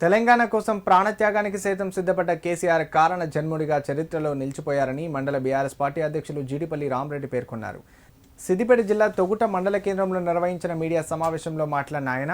తెలంగాణ కోసం ప్రాణత్యాగానికి సైతం సిద్ధపడ్డ కేసీఆర్ కారణ జన్ముడిగా చరిత్రలో నిలిచిపోయారని మండల బీఆర్ఎస్ పార్టీ అధ్యక్షులు జీడిపల్లి రామరెడ్డి పేర్కొన్నారు. సిద్దిపేట జిల్లా తొగుట మండల కేంద్రంలో నిర్వహించిన మీడియా సమావేశంలో మాట్లాడిన ఆయన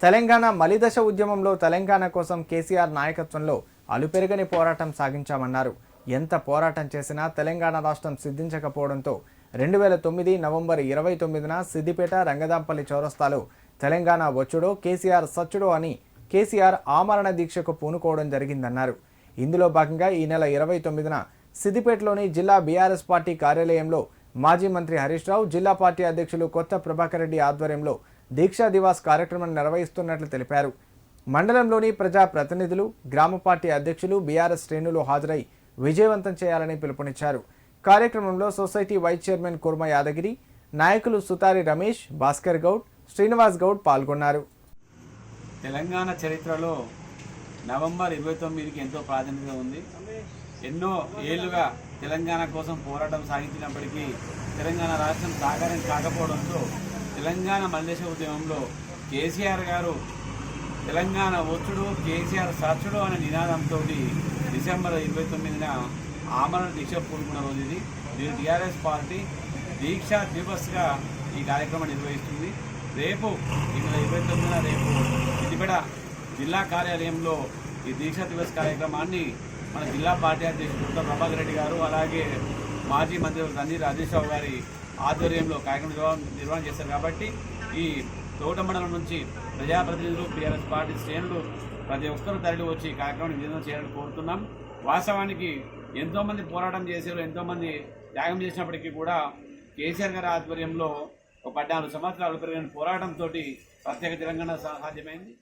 తెలంగాణ మలిదశ ఉద్యమంలో తెలంగాణ కోసం కేసీఆర్ నాయకత్వంలో అలుపెరగని పోరాటం సాగించామన్నారు. ఎంత పోరాటం చేసినా తెలంగాణ రాష్ట్రం సిద్ధించకపోవడంతో రెండు వేల తొమ్మిది నవంబర్ ఇరవై తొమ్మిదిన సిద్దిపేట రంగదాంపల్లి చౌరస్తాలో తెలంగాణ వచ్చుడో కేసీఆర్ సచ్చుడో అని కేసీఆర్ ఆమరణ దీక్షకు పూనుకోవడం జరిగిందన్నారు. ఇందులో భాగంగా ఈ నెల ఇరవై తొమ్మిదిన సిద్దిపేటలోని జిల్లా బీఆర్ఎస్ పార్టీ కార్యాలయంలో మాజీ మంత్రి హరీష్ రావు జిల్లా పార్టీ అధ్యక్షులు కొత్త ప్రభాకర్ రెడ్డి ఆధ్వర్యంలో దీక్షా దివాస్ కార్యక్రమం నిర్వహిస్తున్నట్లు తెలిపారు. మండలంలోని ప్రజా ప్రతినిధులు గ్రామ పార్టీ అధ్యక్షులు బీఆర్ఎస్ శ్రేణులు హాజరై విజయవంతం చేయాలని పిలుపునిచ్చారు. కార్యక్రమంలో society vice chairman Kurma Yadagiri నాయకులు సుతారి రమేష్ భాస్కర్ గౌడ్ శ్రీనివాస్ గౌడ్ పాల్గొన్నారు. తెలంగాణ చరిత్రలో నవంబర్ ఇరవై తొమ్మిదికి ఎంతో ప్రాధాన్యత ఉంది. ఎన్నో ఏళ్ళుగా తెలంగాణ కోసం పోరాటం సాగించినప్పటికీ తెలంగాణ రాష్ట్రం సాకారం కాకపోవడంతో తెలంగాణ మల్లేశ ఉద్యమంలో కేసీఆర్ గారు తెలంగాణ ఒత్తుడు కేసీఆర్ సచ్చుడు అనే నినాదంతో డిసెంబర్ ఇరవై తొమ్మిదిన ఆమరణ దీక్ష పూనుకున్న రోజు ఇది. దీని టీఆర్ఎస్ పార్టీ దీక్షా దివస్గా ఈ కార్యక్రమం నిర్వహిస్తుంది. రేపు ఇక్కడ ఇరవై తొమ్మిదిన రేపు సిద్దిపేట జిల్లా కార్యాలయంలో ఈ దీక్షా దివస్ కార్యక్రమాన్ని మన జిల్లా పార్టీ అధ్యక్షుడు డాక్టర్ ప్రభాకర్ రెడ్డి గారు అలాగే మాజీ మంత్రి తండ్రి రాజేష్ రావు గారి ఆధ్వర్యంలో కార్యక్రమం నిర్వహణ నిర్వహణ చేశారు. కాబట్టి ఈ తోట మండలం నుంచి ప్రజాప్రతినిధులు టీఆర్ఎస్ పార్టీ శ్రేణులు ప్రతి ఒక్కరూ తరలి వచ్చి ఈ కార్యక్రమం విజయం చేయాలని కోరుతున్నాం. వాస్తవానికి ఎంతోమంది పోరాటం చేశారు ఎంతోమంది త్యాగం చేసినప్పటికీ కూడా కేసీఆర్ గారి ఆధ్వర్యంలో ఒక పద్నాలుగు సంవత్సరాలు పెరిగిన పోరాటంతో ప్రత్యేక తెలంగాణ సాధ్యమైంది.